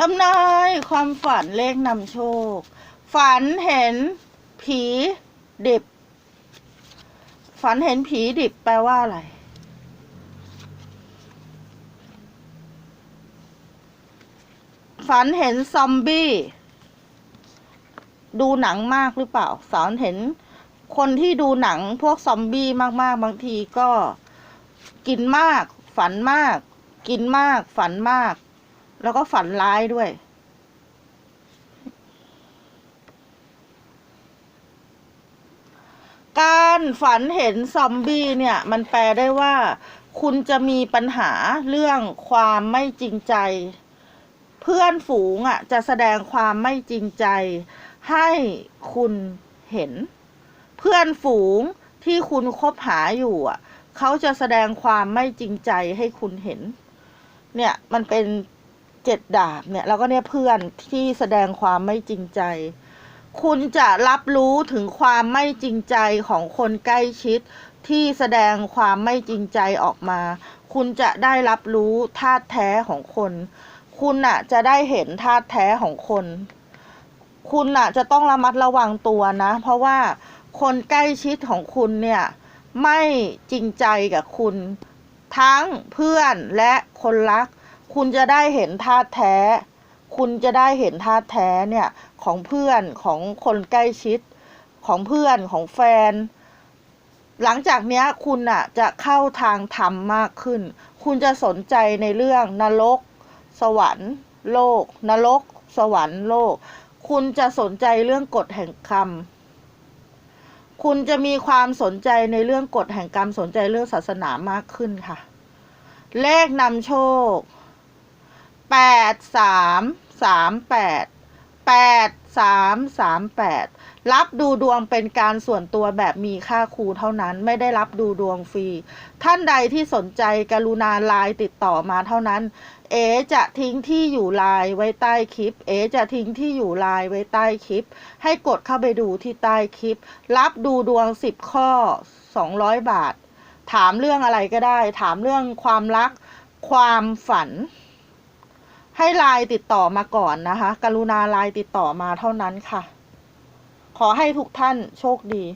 ทำนายความฝันเลขนำโชค ฝันเห็นผีดิบ ฝันเห็นผีดิบแปลว่าอะไร ฝันเห็นซอมบี้ ดูหนังมากหรือเปล่าฝันเห็นคนที่ดูหนังพวกซอมบี้มากๆ บางทีก็กินมาก ฝันมาก กินมาก ฝันมาก แล้วก็ฝันร้ายด้วย การฝันเห็นซอมบี้เนี่ย มันแปลได้ว่า คุณจะมีปัญหาเรื่องความไม่จริงใจ เพื่อนฝูงอะ จะแสดงความไม่จริงใจ ให้คุณเห็น เพื่อนฝูงที่คุณคบหาอยู่อะ เขาจะแสดงความไม่จริงใจให้คุณเห็น เนี่ยมันเป็น เจ็ดดาบเนี่ยแล้วก็เนี่ยเพื่อนที่แสดงความไม่จริงใจ คุณจะรับรู้ถึงความไม่จริงใจของคนใกล้ชิด ที่แสดงความไม่จริงใจออกมา คุณจะได้รับรู้ธาตุแท้ของคน คุณน่ะจะได้เห็นธาตุแท้ของคน คุณน่ะจะต้องระมัดระวังตัวนะ เพราะว่าคนใกล้ชิดของคุณเนี่ยไม่จริงใจกับคุณ ทั้งเพื่อนและคนรัก คุณจะได้เห็นธาตุแท้ คุณจะได้เห็นธาตุแท้เนี่ยของเพื่อนของคนใกล้ชิด ของเพื่อนของแฟน หลังจากเนี้ยคุณอะจะเข้าทางธรรมมากขึ้น คุณจะสนใจในเรื่องนรก สวรรค์ โลก นรก สวรรค์โลก คุณจะสนใจเรื่องกฎแห่งกรรมคุณจะมีความสนใจในเรื่องกฎแห่งกรรมสนใจเรื่องศาสนามากขึ้นค่ะ เลขนำโชค แปดสามสามแปดแปดสามสามแปดรับดูดวงเป็นการส่วนตัวแบบมีค่าครูเท่านั้นไม่ได้รับดูดวงฟรี ท่านใดที่สนใจกรุณาไลน์ติดต่อมาเท่านั้น เอจะทิ้งที่อยู่ไลน์ไว้ใต้คลิป เอจะทิ้งที่อยู่ไลน์ไว้ใต้คลิป ให้กดเข้าไปดูที่ใต้คลิป รับดูดวงสิบข้อสองร้อยบาท ถามเรื่องอะไรก็ได้ ถามเรื่องความรัก ความฝัน ให้ไลน์ติดต่อมาก่อนนะคะ กรุณาไลน์ติดต่อมาเท่านั้นค่ะ ขอให้ทุกท่านโชคดี